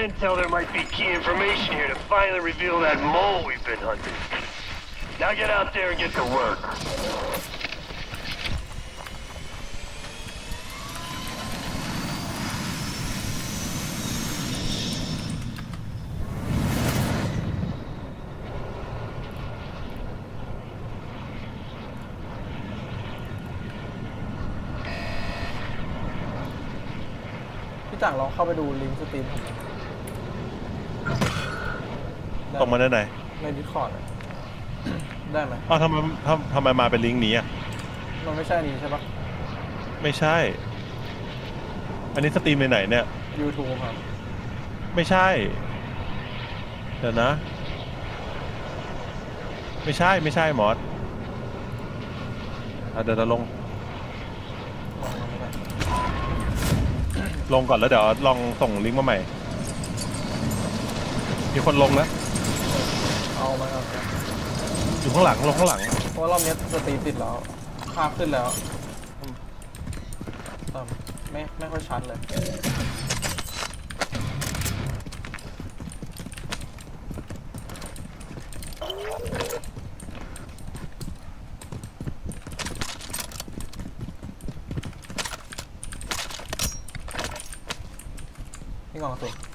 got intel there might be key information here to finally reveal that mole we've been hunting. Now get out there and get to work. พี่จังลองเข้าไปดูลิงก์สตรีมผมหน่อย ตรงมาได้ไหนในดิสคอร์ดได้ไหมอ้าวทำไมทำทำไมมาเป็นลิงก์นี้อะ มันไม่ใช่อันนี้ใช่ปะ ไม่ใช่ อันนี้สตรีมในไหนเนี่ย YouTube ครับ ไม่ใช่ เดี๋ยวนะ ไม่ใช่ไม่ใช่มอสอะเดี๋ยวจะลงลองมาไม่ได้ลงก่อนแล้วเดี๋ยวลองส่งลิงก์มาใหม่ มีคนลงแล้วเอามาเอาครับอยู่ข้างหลังลงข้างหลังเพราะว่ารอบนี้สตรีมติดแล้วภาพขึ้นแล้วแต่ไม่ไม่ค่อยชัดเลยพี่กองสุด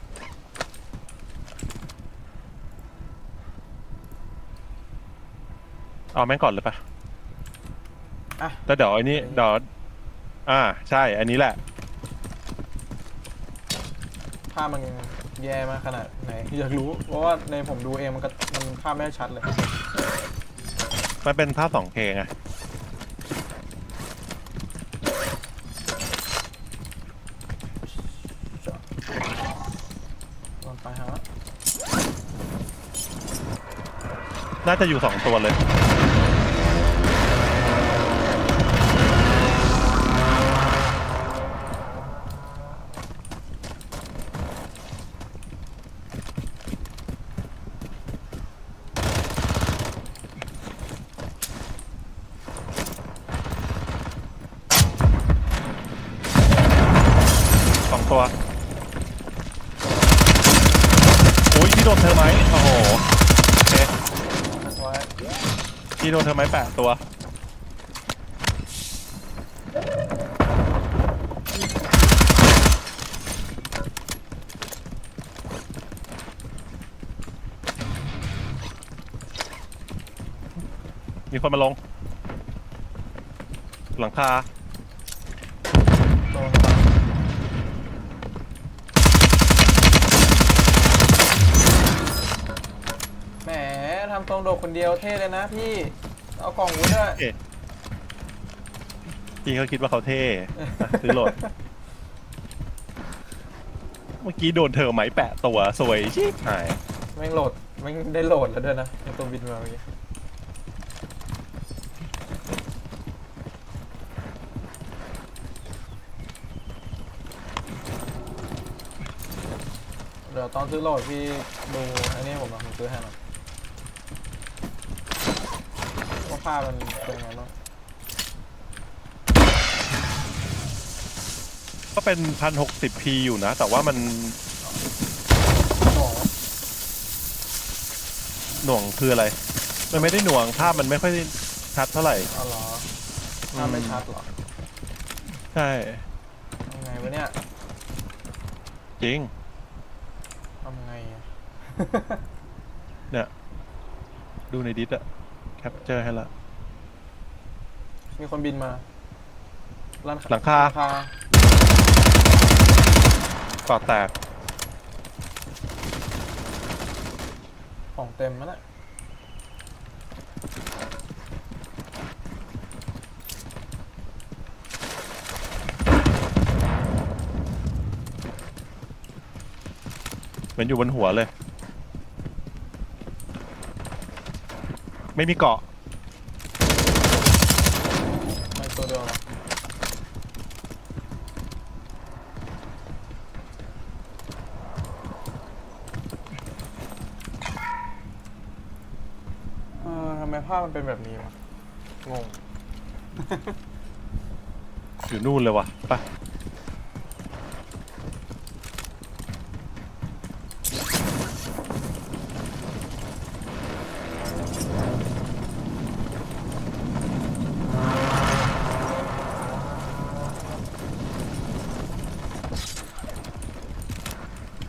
เอาแม่งก่อนเลยปะอะ แล้วเดี๋ยวไอ้นี้เดี๋ยวอ่า ใช่ อันนี้แหละ ภาพมันแย่มากขนาดไหน อยากรู้เพราะว่าในผมดูเองมันก็มันภาพไม่ชัดเลย มันเป็นภาพ 2K ไง ลงไปฮะ น่าจะอยู่สองตัวเลย พี่โดนเธอไหมแปะตัว มีคนมาลง หลังคา โดนไปแหม ทำตรงโดดคนเดียวเท่เลยนะพี่ เอากล่องไว้ด้วยเอ๊ะพี่เขาคิดว่าเขาเท่อะซื้อโหลด เมื่อกี้โดนเธอไหมแปะตัวสวยชิบหาย แม่งโหลดแม่งได้โหลดแล้วด้วยนะไอตัวบินมาเมื่อกี้เดี๋ยวตอนซื้อโหลดพี่ดูอันนี้ผมลองผมซื้อให้หน่อยว่าภาพมันเป็นไงบ้างก็เป็นพันหกสิบพีอยู่นะ แต่ว่ามันหน่วงวะหน่วงคืออะไร มันไม่ได้หน่วงภาพมันไม่ค่อยชัดเท่าไหร่อ๋อเหรอภาพไม่ชัดเหรอใช่ ทำไงวะเนี่ยจริง ทำไงอะเนี่ยดูในดิสอะแคปเจอร์ให้ละ มีคนบินมาร้านหลังคาหลังคากอดแตกของเต็มแล้วน่ะเหมือนอยู่บนหัวเลย ไม่มีเกาะำไมภาพมันเป็นแบบนี้วะงง อยู่นู่นเลยวะไป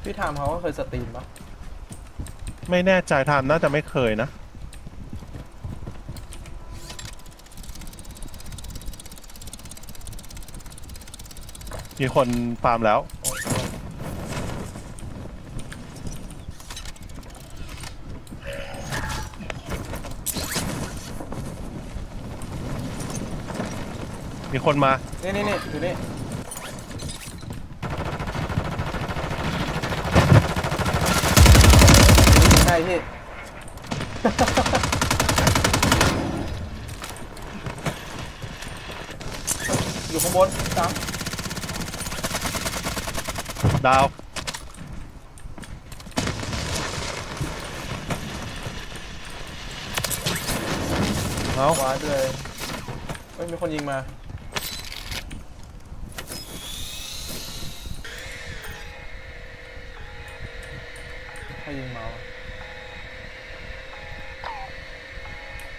พี่ทามเขาก็เคยสตรีมปะไม่แน่ใจทามน่าจะไม่เคยนะ มีคนฟาร์มแล้ว มีคนมา นี่นี่นี่อยู่นี่ใช่พี่ อยู่ข้างบนสาม ดาว เอาวายไปเลยเฮ้ยมีคนยิงมา ใครยิงมาวะ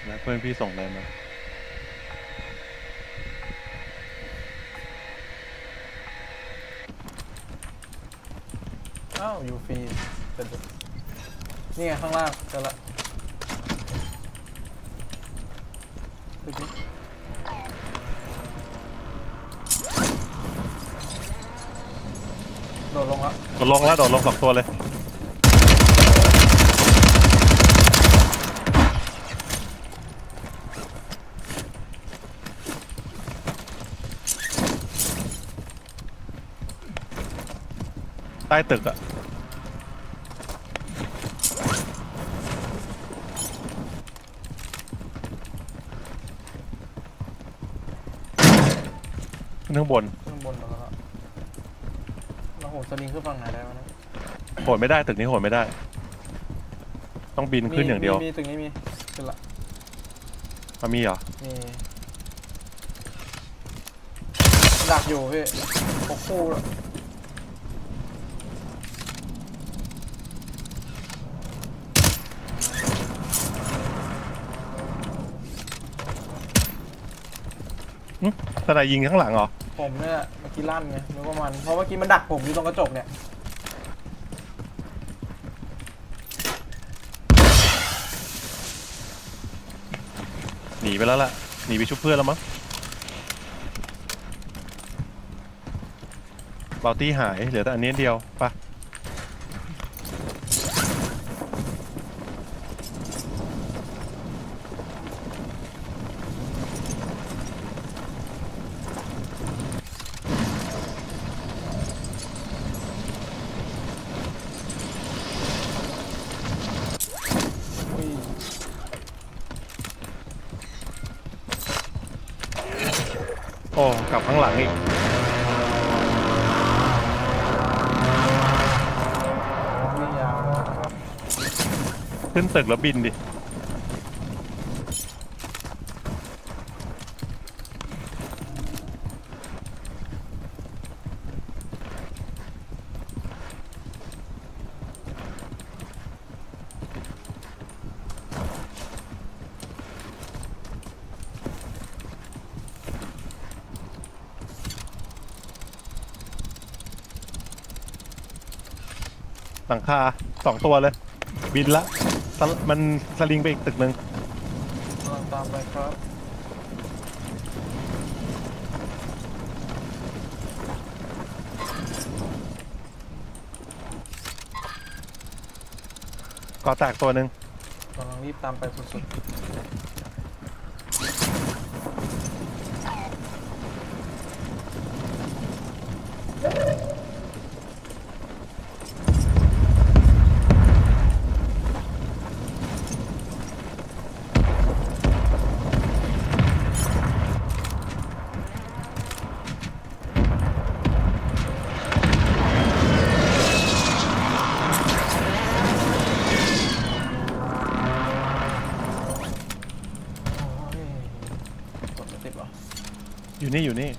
แล้วเพื่อนพี่ส่งอะไรมา อ้าวยูฟรีเป็นนี่ไงข้างล่างเจอละโดดลงละโดดลงแล้วโดดลงสองตัวเลย ใต้ตึกอะ ขึ้นข้างบนขึ้นบนแล้วก็เราโหดสลิงขึ้นฝั่งไหนได้วะเนะโหดไม่ได้ตึกนี้โหดไม่ได้ ต้องบินขึ้นอย่างเดียวมีมีตึกนี้มีขึ้นละมามีเหรอมีดักอยู่พี่หกคู่แล้วสนายยิงข้างหลังเหรอ ผมเนี่ยเมื่อกี้ลั่นไงนึกว่ามัน เพราะเมื่อกี้มันดักผมอยู่ตรงกระจกเนี่ย หนีไปแล้วล่ะ หนีไปชุบเพื่อนแล้วมั้งเบาตี้หาย เหลือแต่อันนี้อันเดียวไปะ โอ้กลับข้างหลังอีกขึ้นตึกแล้วบินดิ หลังคาสองตัวเลย บินละสลมันสลิงไปอีกตึกหนึ่งกำลังตามไปครับก่อแตกตัวหนึ่งกำลังรีบตามไปสุดๆ อยู่นี่อยู่นี่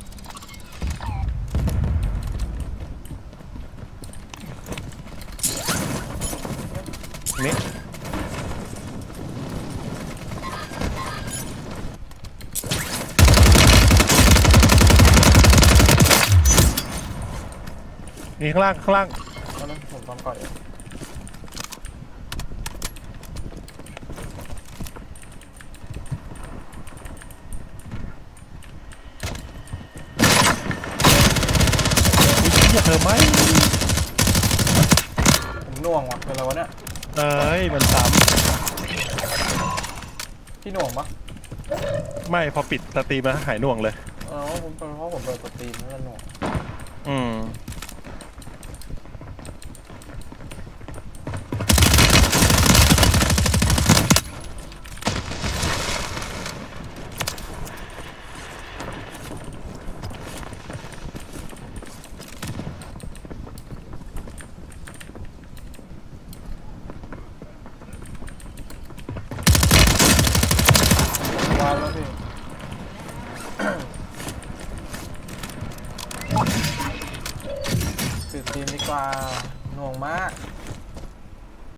นี่ นี่ข้างล่างข้างล่างเอาเลยผมซ้อมก่อนอยู่ไอ้เหี้ยเธ อไหมผมหน่วงว่ะเป็นอะไรวะเนี่ยเอ้ยมันซ้พี่หน่วงปะำไม่พอปิดสตรีมแล้วหายหน่วงเลย เออผมเป็นเพราะผมเปิดสตรีมแล้วมันหน่วงอืม